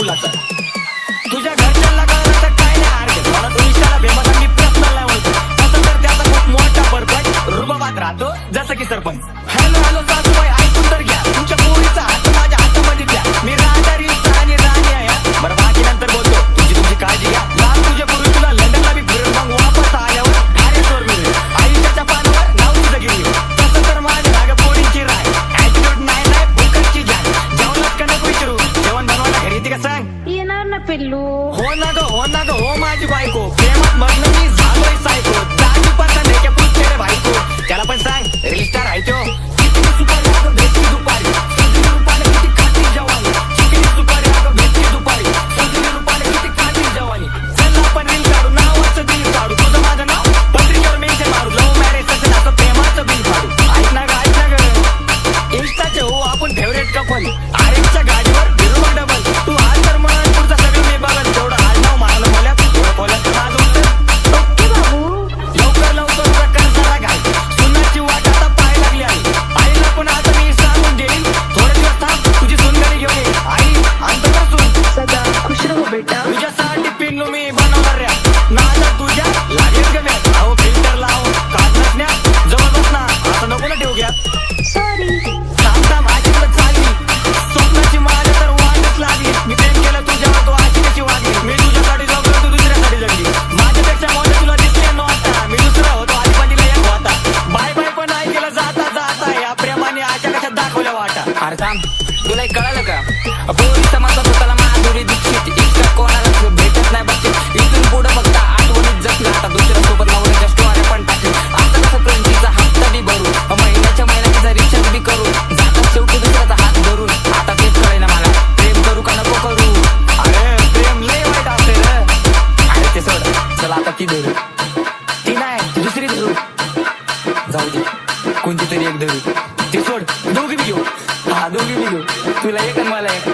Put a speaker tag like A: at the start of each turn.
A: culata.
B: పిల్లు
A: హో నాకు హో నాకు హోమాజి బాయ్కు फार
C: तुला तुला कळालं का? पूर्वी समजला स्वतःला माधुरी दीक्षित. इच्छा कोणाला भेटत नाही बघते इथून पुढे बघता आठवणीत जगले आता दुसऱ्या सोबत नवऱ्याच्या स्टोऱ्या पण टाकले आता कसं हात तरी भरू. महिन्याच्या महिन्याचा रिचार्ज बी करू. शेवटी दुसऱ्याचा हात धरून. आता तेच मला
A: प्रेम करू का नको करू? अरे प्रेम लय वाईट असते अरे
C: ते सोड. चला आता
A: ती धरू. ती नाही दुसरी धरू. जाऊ दे. कोणती तरी एक धरू. ती सोड. दोघी बी घेऊ. दोघी बी घेऊ तुला एक आणि मला एक.